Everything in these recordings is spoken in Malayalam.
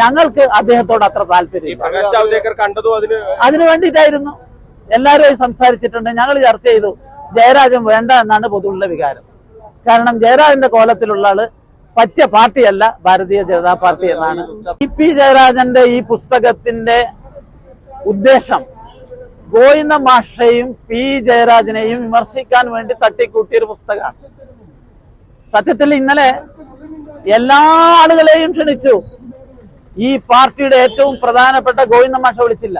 ഞങ്ങൾക്ക് അദ്ദേഹത്തോട് അത്ര താല്പര്യം അതിന് അതിനു വേണ്ടിയിട്ടായിരുന്നു. എല്ലാവരും സംസാരിച്ചിട്ടുണ്ട്. ഞങ്ങൾ ചർച്ച ചെയ്തു ജയരാജൻ വേണ്ട എന്നാണ് പൊതുവുള്ള വികാരം. കാരണം ജയരാജന്റെ കോലത്തിലുള്ള ആൾ പറ്റിയ പാർട്ടിയല്ല ഭാരതീയ ജനതാ പാർട്ടി എന്നാണ്. ഇ പി ജയരാജന്റെ ഈ പുസ്തകത്തിന്റെ ഉദ്ദേശം ഗോവിന്ദ മാഷയും പി ജയരാജനെയും വിമർശിക്കാൻ വേണ്ടി തട്ടിക്കൂട്ടിയ ഒരു പുസ്തകമാണ്. സത്യത്തിൽ ഇന്നലെ എല്ലാ ആളുകളെയും ക്ഷണിച്ചു. ഈ പാർട്ടിയുടെ ഏറ്റവും പ്രധാനപ്പെട്ട ഗോവിന്ദ മാഷ വിളിച്ചില്ല.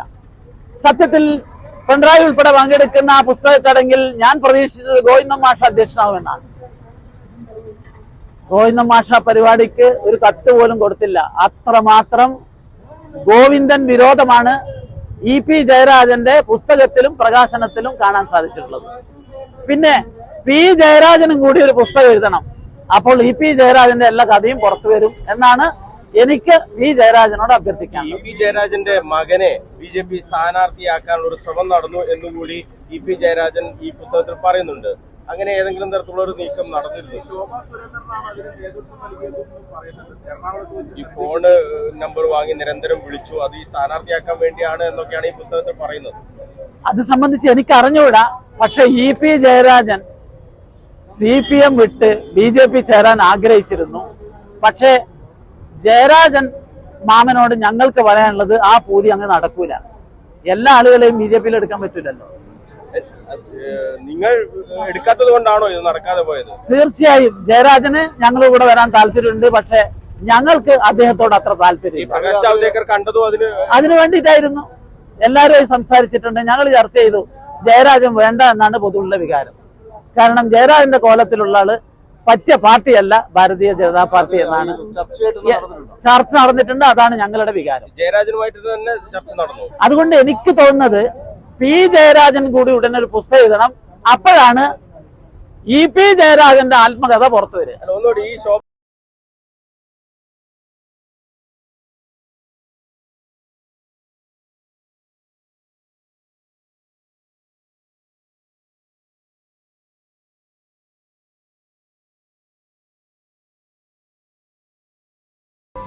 സത്യത്തിൽ പിണറായി ഉൾപ്പെടെ പങ്കെടുക്കുന്ന ആ പുസ്തക ചടങ്ങിൽ ഞാൻ പ്രതീക്ഷിച്ചത് ഗോവിന്ദ മാഷ അധ്യക്ഷനാവുമെന്നാണ് ഗോവിന്ദ മാഷ പരിപാടിക്ക് ഒരു കത്ത് പോലും കൊടുത്തില്ല. അത്രമാത്രം ഗോവിന്ദൻ വിരോധമാണ് ഇ പി ജയരാജന്റെ പുസ്തകത്തിലും പ്രകാശനത്തിലും കാണാൻ സാധിച്ചിട്ടുള്ളത്. പിന്നെ പി ജയരാജനും കൂടി ഒരു പുസ്തകം എഴുതണം. അപ്പോൾ ഇ പി ജയരാജന്റെ എല്ലാ കഥയും പുറത്തു വരും എന്നാണ് എനിക്ക് വി ജയരാജനോട് അഭ്യർത്ഥിക്കാം വി ജയരാജന്റെ മകനെ ബി ജെ പി സ്ഥാനാർത്ഥിയാക്കാനുള്ള ഒരു ശ്രമം നടന്നു എന്നുകൂടി ഇ പി ജയരാജൻ ഈ പുസ്തകത്തിൽ പറയുന്നുണ്ട്. അങ്ങനെ ഏതെങ്കിലും തരത്തിലുള്ള ഒരു നീക്കം നടന്നിരുന്നു. ഈ ഫോണ് നമ്പർ വാങ്ങി നിരന്തരം വിളിച്ചു. അത് ഈ സ്ഥാനാർത്ഥിയാക്കാൻ വേണ്ടിയാണ് എന്നൊക്കെയാണ് ഈ പുസ്തകത്തിൽ പറയുന്നത്. അത് സംബന്ധിച്ച് എനിക്ക് അറിഞ്ഞുകൂടാ പക്ഷെ E P Jayarajan C P M വിട്ട് ബി ജെ പി ചേരാൻ ആഗ്രഹിച്ചിരുന്നു. പക്ഷേ ജയരാജൻ മാമനോട് ഞങ്ങൾക്ക് പറയാനുള്ളത് ആ പൂതി അങ്ങ് നടക്കൂല. എല്ലാ ആളുകളെയും ബി ജെ പിയിൽ എടുക്കാൻ പറ്റൂലല്ലോ. നിങ്ങൾ എടുക്കാത്തത് കൊണ്ടാണോ ഇത് നടക്കാതെ പോയത്? തീർച്ചയായും ജയരാജന് ഞങ്ങൾ ഇവിടെ വരാൻ താല്പര്യമുണ്ട് പക്ഷെ ഞങ്ങൾക്ക് അദ്ദേഹത്തോട് അത്ര താല്പര്യം അതിന് അതിനു വേണ്ടിയിട്ടായിരുന്നു. എല്ലാവരുമായി സംസാരിച്ചിട്ടുണ്ട്. ഞങ്ങൾ ചർച്ച ചെയ്തു ജയരാജൻ വേണ്ട എന്നാണ് പൊതുവുള്ള വികാരം. കാരണം ജയരാജന്റെ കോലത്തിലുള്ള ആൾ പറ്റിയ പാർട്ടിയല്ല ഭാരതീയ ജനതാ പാർട്ടി എന്നാണ്. ചർച്ച നടന്നിട്ടുണ്ട് അതാണ് ഞങ്ങളുടെ വികാരം. ജയരാജനുമായിട്ട് തന്നെ ചർച്ച നടന്നു. അതുകൊണ്ട് എനിക്ക് തോന്നുന്നത് പി ജയരാജൻ കൂടി ഉടനെ ഒരു പുസ്തകം എഴുതണം. അപ്പോഴാണ് ഇ പി ജയരാജന്റെ ആത്മകഥ പുറത്തു വരിക.